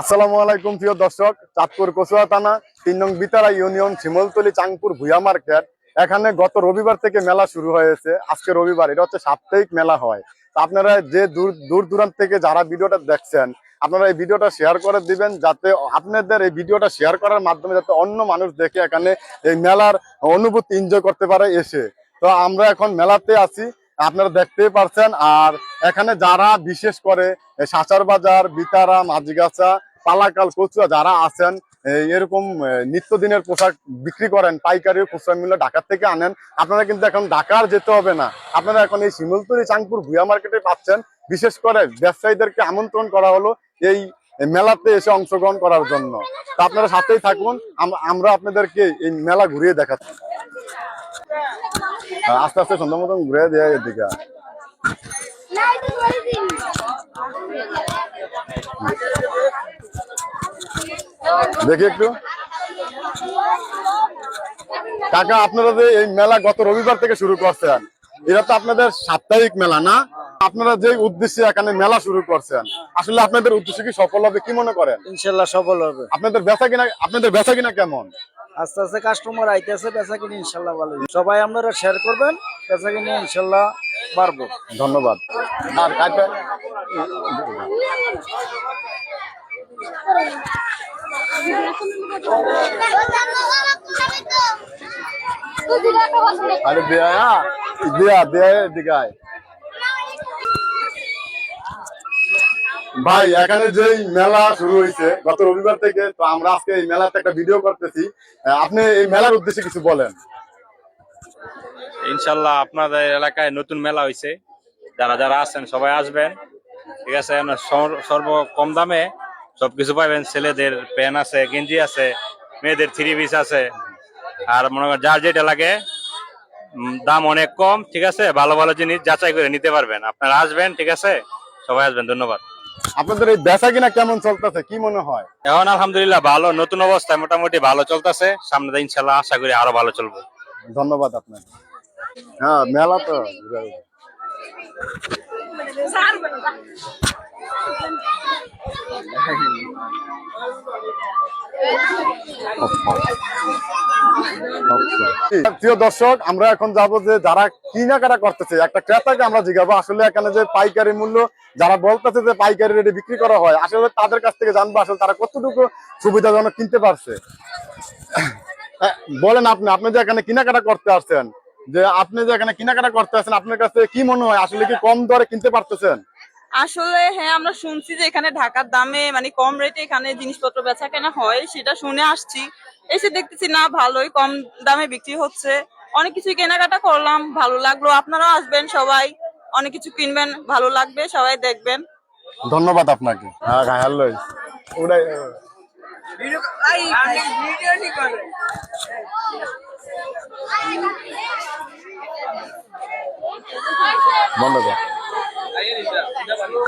আসসালামু আলাইকুম, প্রিয় দর্শক। চাঁদপুর কচুয়া থানা, তিন নং বিতারা ইউনিয়ন, শিমলতলি চাংপুর ভুয়া মার্কেট। এখানে গত রবিবার থেকে মেলা শুরু হয়েছে। আজকে রবিবার, এটা হচ্ছে সাপ্তাহিক মেলা হয়। আপনারা যে দূর দূর দূরান্ত থেকে যারা ভিডিওটা দেখছেন, আপনারা এই ভিডিওটা শেয়ার করে দিবেন, যাতে আপনাদের এই ভিডিওটা শেয়ার করার মাধ্যমে যাতে অন্য মানুষ দেখে এখানে এই মেলার অনুভূতি এনজয় করতে পারে এসে। তো আমরা এখন মেলাতে আছি। আপনারা দেখতেই পারছেন। আর এখানে যারা বিশেষ করে সাঁচার বাজার বিতারা মাঝিগাছা পালাকাল কচুয়া যারা আছেন এরকম আহ, নিত্যদিনের পোশাক বিক্রি করেন পাইকারি খুচরা মূল্য ঢাকার থেকে আনেন আপনারা কিন্তু এখন ঢাকার যেতে হবে না। আপনারা এখন এই শিমুলতলি চাংপুর ভুয়া মার্কেটে পাচ্ছেন। বিশেষ করে ব্যবসায়ীদেরকে আমন্ত্রণ করা হলো এই মেলাতে এসে অংশগ্রহণ করার জন্য। তা আপনারা সাথেই থাকুন আম- আমরা আপনাদেরকে এই মেলা ঘুরিয়ে দেখাচ্ছি। আস্তে আস্তে সুন্দর মতন ঘুরে দেয় এদিকে। দেখি একটু। কাকা আপনারা যে এই মেলা গত রবিবার থেকে শুরু করছেন এটা তো আপনাদের সাপ্তাহিক মেলা না? আপনারা যে উদ্দেশ্যে এখানে মেলা শুরু করছেন আসলে আপনাদের উদ্দেশ্য কি সফল হবে কি মনে করেন? ইনশাল্লাহ সফল হবে। আপনাদের বেচা কিনা আপনাদের বেচা কিনা কেমন? আস্তে আস্তে কাস্টমার আইতেছে বেচা কিনে ইনশাল্লাহ ভালো সবাই আপনারা শেয়ার করবেন বেচা কিনে ইনশাল্লাহ পারব ধন্যবাদ আর কাকা আরে দেয়া দেয়া দেয়া এদিকে ভাই, এখানে যে মেলা শুরু হয়েছে গত রবিবার থেকে, তো আমরা আজকে এই মেলাতে একটা ভিডিও করতেছি। আপনি এই মেলার উদ্দেশ্যে কিছু বলেন। ইনশাল্লাহ আপনাদের এলাকায় নতুন মেলা হয়েছে যারা যারা আছেন, সবাই আসবেন। ঠিক আছে সর- সর্ব কম দামে সবকিছু পাবেন। ছেলেদের প্যান্ট আছে, গেঞ্জি আছে, মেয়েদের থ্রি পিস আছে। আর মনে করেন, যার যেটা লাগে দাম অনেক কম, ঠিক আছে? ভালো ভালো জিনিস যাচাই করে নিতে পারবেন। আপনারা আসবেন, ঠিক আছে? সবাই আসবেন, ধন্যবাদ। আপনাদের এই বেচা কিনা কেমন চলতেছে? কি মনে হয়? এখন আলহামদুলিল্লাহ ভালো নতুন অবস্থায় মোটামুটি ভালো চলতেছে। সামনে দিন ইনশাল্লাহ আশা করি আরও ভালো চলবো। ধন্যবাদ আপনার হ্যাঁ মেলা তো। প্রিয় দর্শক আমরা এখন যাব যে যারা কেনাকাটা করতেছে একটা ক্রেতাকে আমরা জিজ্ঞাবো আসলে এখানে যে পাইকারি মূল্য যারা বলতেছে যে পাইকারি রেটে বিক্রি করা হয় আসলে তাদের কাছ থেকে জানব আসলে তারা কতটুকু সুবিধাজনক কিনতে পারছে। হ্যাঁ, বলেন আপনি আপনি যে এখানে কেনাকাটা করতে আসছেন যে আপনি যে এখানে কেনাকাটা করতে আসছেন আপনার কাছে কি মনে হয়? আসলে কি কম দরে কিনতে পারতেছেন? আসলে হ্যাঁ আমরা শুনছি যে এখানে ঢাকার দামে মানে কম রেটে এখানে জিনিসপত্র বেচা কেনা হয় সেটা শুনে আসছি। এসে দেখতেছি না ভালোই কম দামে বিক্রি হচ্ছে। অনেক কিছু কেনাকাটা করলাম ভালো লাগল। আপনারাও আসবেন সবাই। অনেক কিছু কিনবেন ভালো লাগবে সবাই দেখবেন। ধন্যবাদ আপনাকে।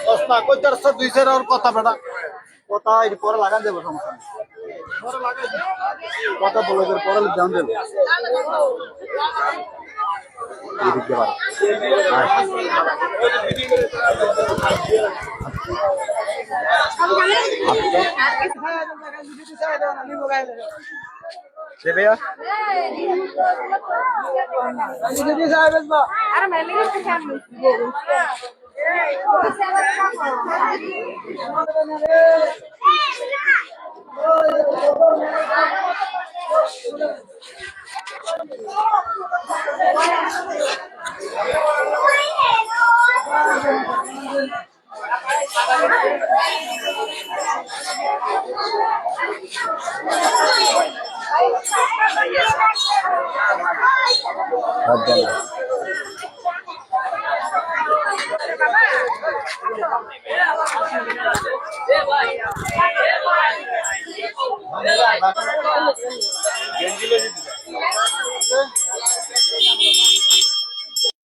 সস্তা হ্যাঁ, কই তার সব দুই সের আর কথা বেটা? কথা এর পরে লাগান দেব, সমস্যা কথা বলে পরে দাম দেব। এদিকে পারো আরে মেলে গেছে